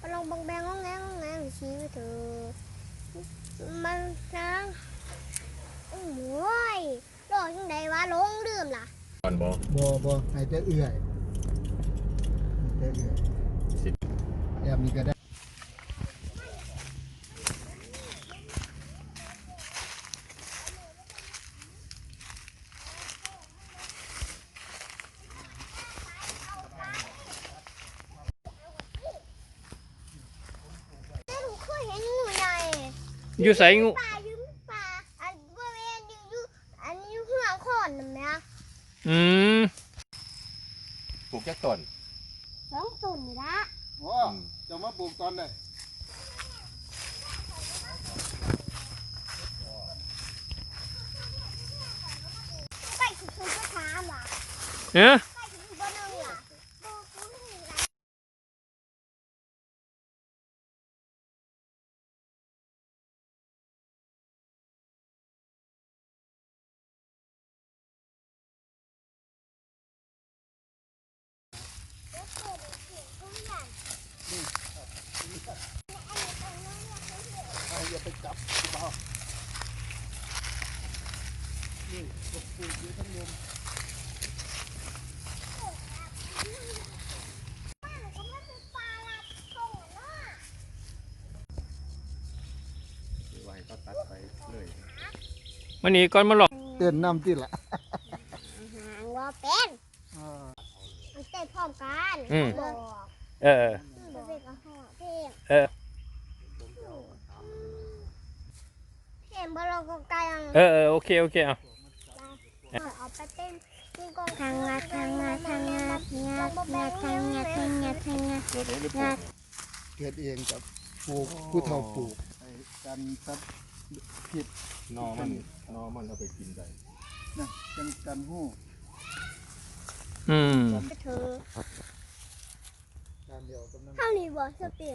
มันลองบังแบงงองแงงงแงงชี้ไปเถอะมันนะโอ้ยรอยังไงวะลงดื่มล่ะก่อนบอกบ่บ่ให้แต่เอื่อยให้แต่เอื่อยแอมนี่ก็ได้ แต่หนูเคยเห็นงูใหญ่ อยู่ใส่งูป่าอยู่ป่าอันบริเวณอยู่อยู่อันอยู่ข้างหลังโคนนั่นไหมอะอืมปลูกแค่ต้นสองตุ่นนี่ละโอ้จะมาปลูกตอนไหนใกล้ถึงก็ถามล่ะเอ๊ะ ใกล้ถึงบ่นึงล่ะบ่กูนี่ล่ะ อย่าไปจับเบานี่ปลูกอยู่ทั้งมุมไว้ก็ตัดไปเลยวันนี้ก่อนมาหลอกเต้นน้ำที่ละหางว่าเป็นอ่ามันเต้นพร้อมกันอืมบอกเออบอกเพลงกับพ่อเพลง เออ เพลงบ่เราก็ไกลอะ เออเออโอเคโอเคเอาเอาไปเต้นที่กงทางงัดทางงัดทางงัดงัดงัดทางงัดทางงัดทางงัดรถนี้หรือปลูกเกิดเองกับปลูกผู้เฒ่าปลูกไอ้กันซับผิดนอมันนอมันเอาไปกินได้นะกันกันหู้อืมไปเถอะการเดียวกำลังเท่าวเหนี้บ่สติ